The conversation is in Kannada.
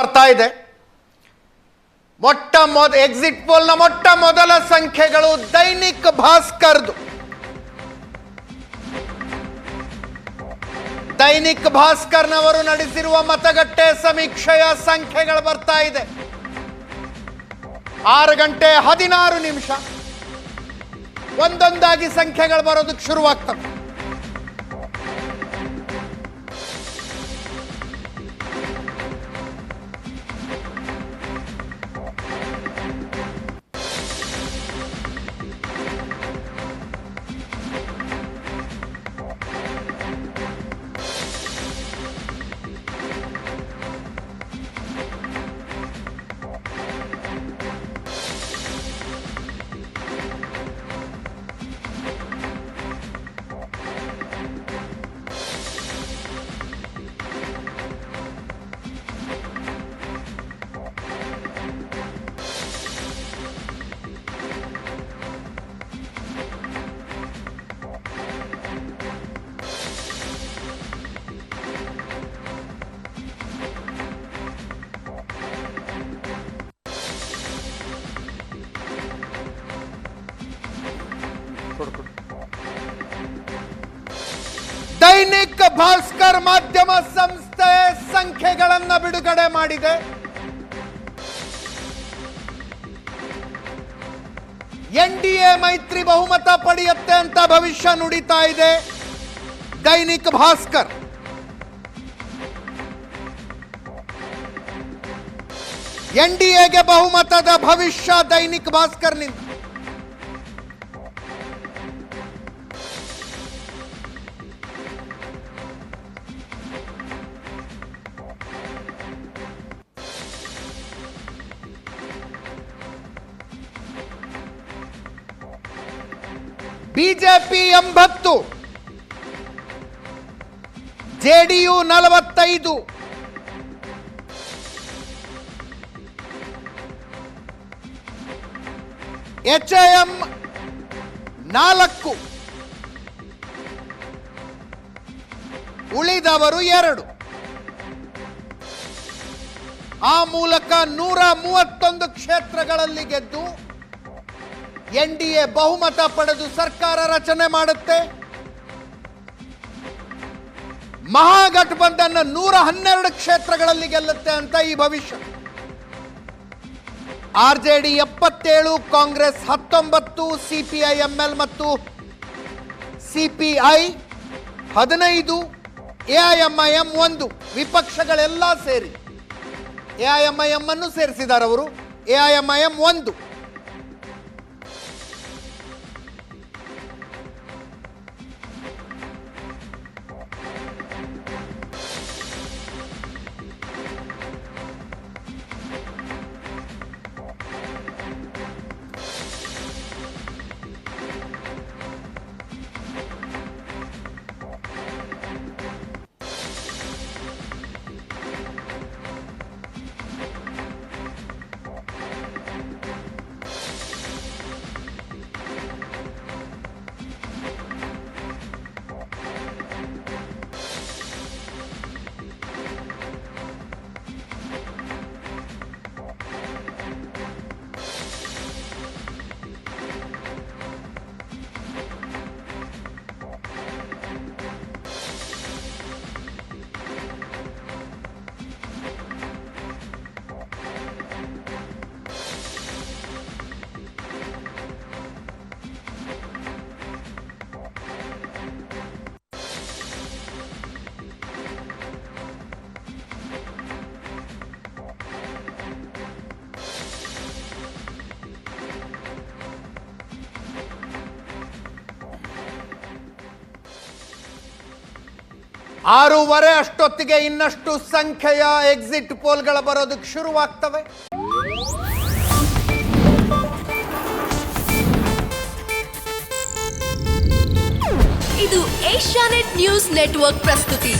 ಬರ್ತಾ ಇದೆ. ಮೊಟ್ಟ ಮೊದ ಎಕ್ಸಿಟ್ ಪೋಲ್ನ ಮೊಟ್ಟ ಮೊದಲ ಸಂಖ್ಯೆಗಳು ದೈನಿಕ್ ಭಾಸ್ಕರ್ದು. ದೈನಿಕ್ ಭಾಸ್ಕರ್ನವರು ನಡೆಸಿರುವ ಮತಗಟ್ಟೆ ಸಮೀಕ್ಷೆಯ ಸಂಖ್ಯೆಗಳು ಬರ್ತಾ ಇದೆ. ಆರು ಗಂಟೆ ಹದಿನಾರು ನಿಮಿಷ. ಒಂದೊಂದಾಗಿ ಸಂಖ್ಯೆಗಳು ಬರೋದಕ್ಕೆ ಶುರುವಾಗ್ತವೆ. ದೈನಿಕ್ ಭಾಸ್ಕರ್ ಮಾಧ್ಯಮ ಸಂಸ್ಥೆ ಸಂಖ್ಯೆಗಳನ್ನು ಬಿಡುಗಡೆ ಮಾಡಿದೆ. ಎನ್ ಮೈತ್ರಿ ಬಹುಮತ ಪಡೆಯುತ್ತೆ ಅಂತ ಭವಿಷ್ಯ ನುಡಿತಾ ಇದೆ. ದೈನಿಕ್ ಭಾಸ್ಕರ್. ಎನ್ ಡಿ ಬಹುಮತದ ಭವಿಷ್ಯ ದೈನಿಕ್ ಭಾಸ್ಕರ್ನಿಂದ. ಬಿಜೆಪಿ ಎಂಬತ್ತು, ಜೆಡಿಯು ನಲವತ್ತೈದು ಎಚ್ ಎಂ ನಾಲ್ಕು, ಉಳಿದವರು ಎರಡು. ಆ ಮೂಲಕ ನೂರ ಮೂವತ್ತೊಂದು ಕ್ಷೇತ್ರಗಳಲ್ಲಿ ಗೆದ್ದು ಎನ್ ಡಿ ಎ ಬಹುಮತ ಪಡೆದು ಸರ್ಕಾರ ರಚನೆ ಮಾಡುತ್ತೆ. ಮಹಾಗಠಬಂಧನ್ ನೂರ ಹನ್ನೆರಡು ಕ್ಷೇತ್ರಗಳಲ್ಲಿ ಗೆಲ್ಲುತ್ತೆ ಅಂತ ಈ ಭವಿಷ್ಯ. ಆರ್ ಜೆ ಡಿ ಎಪ್ಪತ್ತೇಳು, ಕಾಂಗ್ರೆಸ್ ಹತ್ತೊಂಬತ್ತು ಸಿಪಿಐ ಎಂಎಲ್ ಮತ್ತು ಸಿಪಿಐ ಹದಿನೈದು ಎಐಎಂಐಎಂ ಒಂದು. ವಿಪಕ್ಷಗಳೆಲ್ಲ ಸೇರಿ. ಎಐಎಂಐಎಂ ಅನ್ನು ಸೇರಿಸಿದ್ದಾರೆ ಅವರು. ಎಐಎಂಐಎಂ ಒಂದು. ಆರೂವರೆ ಅಷ್ಟೊತ್ತಿಗೆ ಇನ್ನಷ್ಟು ಸಂಖ್ಯೆಯ ಎಕ್ಸಿಟ್ ಪೋಲ್ಗಳು ಬರೋದಕ್ಕೆ ಶುರುವಾಗ್ತವೆ. ಇದು ಏಷ್ಯಾನೆಟ್ ನ್ಯೂಸ್ ನೆಟ್ವರ್ಕ್ ಪ್ರಸ್ತುತಿ.